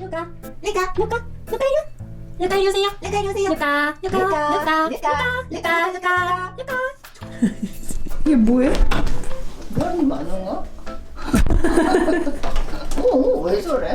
이리 와. 루카 이리 오세요. 루카 이리 오세요. 루카, 루카, 루카, 루카, 루카, 루카, 루카. 이게 뭐예요? 그러니 많은가? 어, 왜 저래?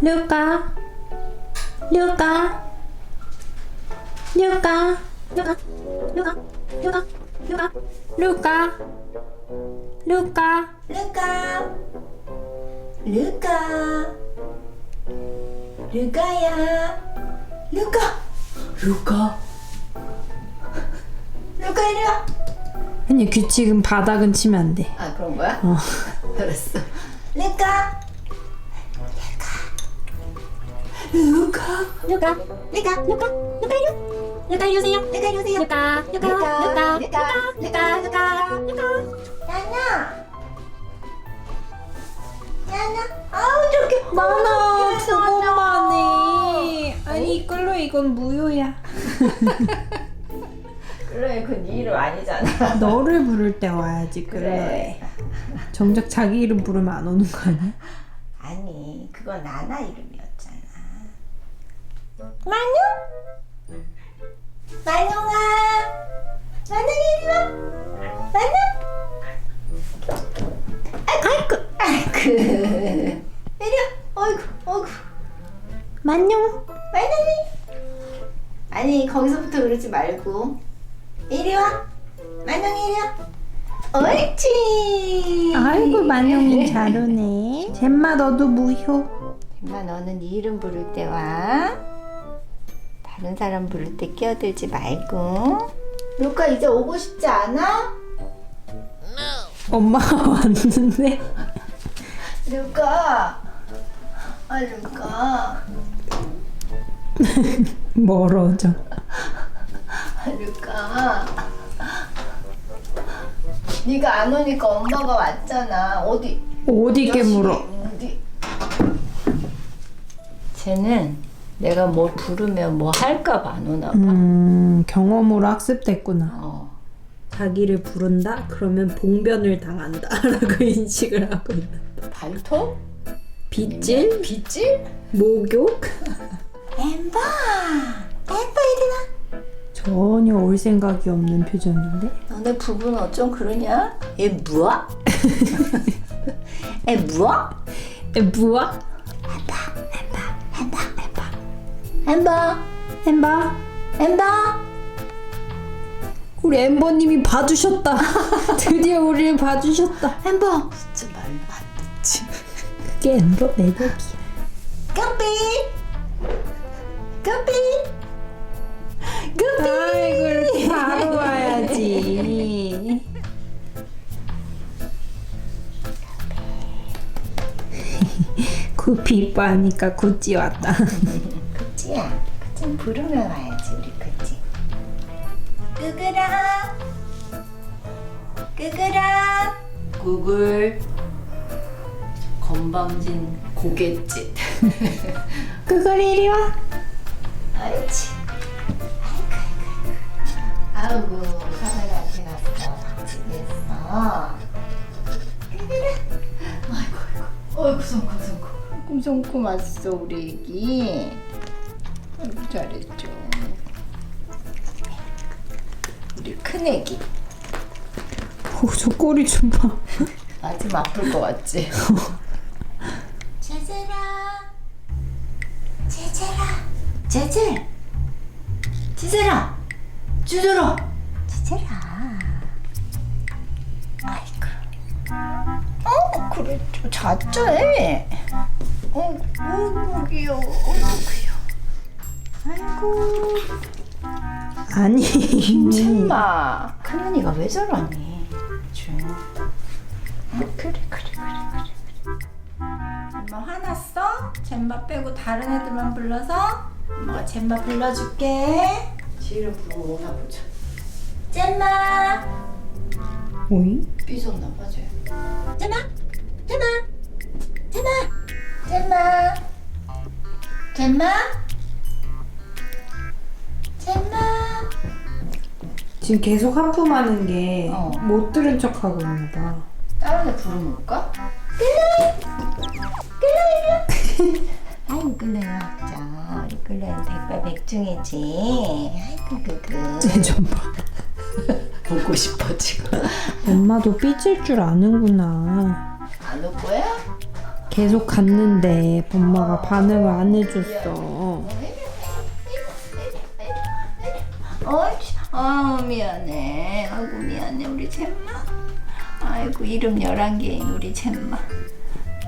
루카 루카 루카 루카, 루카, 루카, 루카, 루카 루카 루카. 루카. 루카야. 루카. 루카. 루카 이리 와. 아니 규칙은 바닥은 치면 안돼 아 그런 거야? 어. 알았어. 루카. 루카. 루카, 루카, 루카, 루카 이리 와. 루카 이리 오세요. 루카 이리 오세요. 루카, 루카, 루카, 루카, 루카, 루카, 루카. 나나. 나나. 아우 저기 많아 두 번만 해 아니 이걸로 이건 무효야 그래 그네 이름 아니잖아. 너를 부를 때 와야지 클로에 정작 자기 이름 부르면 안 오는 거 아니야? 아니 그건 나나 이름이었잖아. 만용, 만용아. 만용이 이리 와. 만용. 아이고 아이고. 이리 와. 어이구 어이구. 만용 만용이. 아니 거기서부터 그러지 말고 이리 와. 만용이 이리 와. 옳지. 아이고 만용이 잘 오네 젬마 너도 무효 엄마 너는 네 이름 부를 때 와. 다른 사람 부를 때 끼어들지 말고. 루카 이제 오고 싶지 않아? 엄마가 왔는데 루카. 아 루카. 멀어져 아 루카. 네가 안 오니까 엄마가 왔잖아. 어디? 어디 깨물어 어디? 쟤는 내가 뭘 부르면 뭐 할까 봐 안 오나 봐. 음 경험으로 학습됐구나 어. 자기를 부른다? 그러면 봉변을 당한다 라고 인식을 하고 있는 발톱? 빗질? 빗질? 목욕? 엠버. 엠버 이리 와. 전혀 올 생각이 없는 표정인데 너네 부부는 어쩜 그러냐? 에 뭐야? 에 뭐야? 에 뭐야? 엠버 엠바 엠 버 우리 엠버님이 봐주셨다. 드디어 우리를 봐주셨다. 엠버. 진짜 안 듣지. 그게 엠버 매력이야. 까삐! 까삐! 까삐! 아이고 이렇게 바로 와야지. 구피 이뻐하니까 구찌 왔다 그치야 그치? 부르면 와야지 우리 그치? 끄그라 끄그라 구글 건방진 고갯짓. 그걸 이리 와. 옳지 아이고 아이고 아이고 카메라한테 갔어 집에서. 아이고 아이고. 어이구 손코 손코 꿈손코 왔어 우리 애기 잘했죠. 우리 큰애기. 오, 저 꼬리 좀 봐. 아좀 아플 것 같지? 제제라. 제제라. 제제 제제라. 주저라 제제라. 아이고. 어 그래. 좀 잤죠 어, 어 귀여워. 어 귀여워 아이고 아니 잼마 큰언니가 왜 저러니 조용 어, 그래 그래 그래 그래 엄마 화났어? 잼마 빼고 다른 애들만 불러서 엄마가 잼마 불러줄게 지혜를 부르고 오나 보자. 잼마. 오잉? 삐졌나 봐 쟤. 잼마 잼마 잼마 잼마. 잼마. 잼마. 지금 계속 하품하는 게 어. 못 들은 척하고 있나 봐. 다른 애 부르볼까? 아이고 끌레야 자 우리 끌레는 백발백중이지 아이고 그그 쟤좀 봐. 보고 싶어 지금 엄마도 삐질 줄 아는구나. 안 올 거야? 계속 갔는데 엄마가 반응을 안 해줬어. 어이씨 아 미안해 아이고 미안해 우리 잼마 아이고 이름 11개인 우리 잼마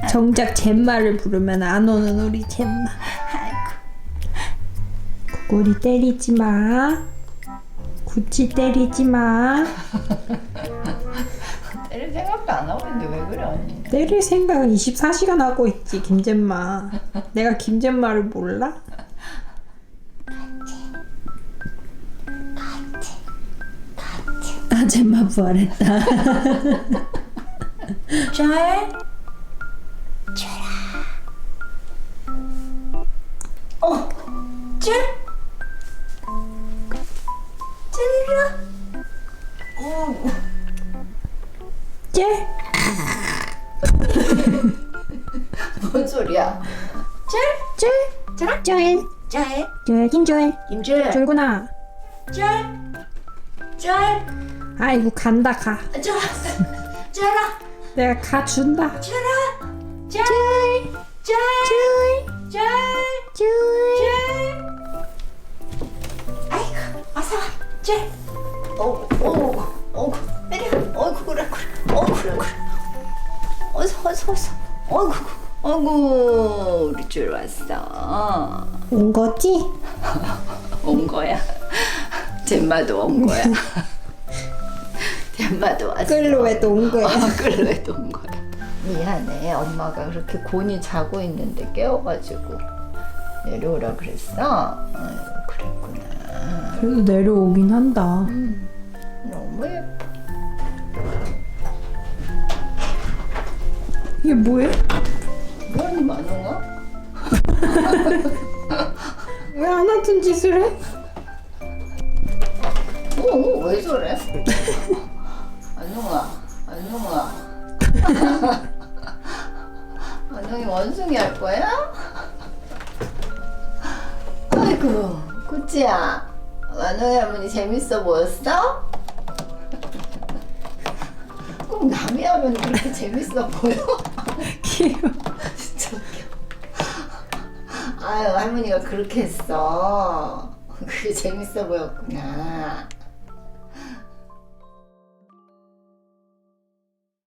정작 잼마를 부르면 안 오는 우리 잼마. 아이고 구구리 때리지 마. 구찌 때리지 마. 때릴 생각도 안 하고 있는데 왜 그래 언니 때릴 생각은 24시간 하고 있지 김잼마. 내가 김잼마를 몰라? 잼마 부활했다. 잘 어, 줄? 줄이라? 어, 쟤? 뭔 소리야? 줄? 쟤? 줄? 쫄. 줄? 쫄 김쫄. 김줄? 쫄구나. 줄? 줄? 아이고 간다 가. 줄? 줄아? 내가 가 준다. 줄? 줄? 줄? 쫄. 줄? 아이고, 어서 와. 줄? 어, 어, 어, 내려. 어이구, 그래, 그래. 어, 그래, 그래. 어서, 어서, 어서. 어이구, 어이구, 우리 줄 왔어. 온 거지? 온 거야. 잼마도 온 거야. 잼마도 왔어. 끌로에도 온 거야. 아, 끌레도 온 거야. 미안해. 엄마가 그렇게 곤히 자고 있는데 깨워가지고 내려오라 그랬어. 아유, 그랬구나. 그래도 내려오긴 한다. 너무 예뻐. 이게 뭐해? 뭐니 만원아? 왜 안 하던 짓을 해? 어, 왜 저래? 안녕아, 안녕아. 안녕이 원숭이 할 거야? 아이고, 구찌야. 안녕이 할머니 재밌어 보였어? 꼭 남이 하면 그렇게 재밌어 보여? 귀여워. 진짜 웃겨. 아유, 할머니가 그렇게 했어. 그게 재밌어 보였구나.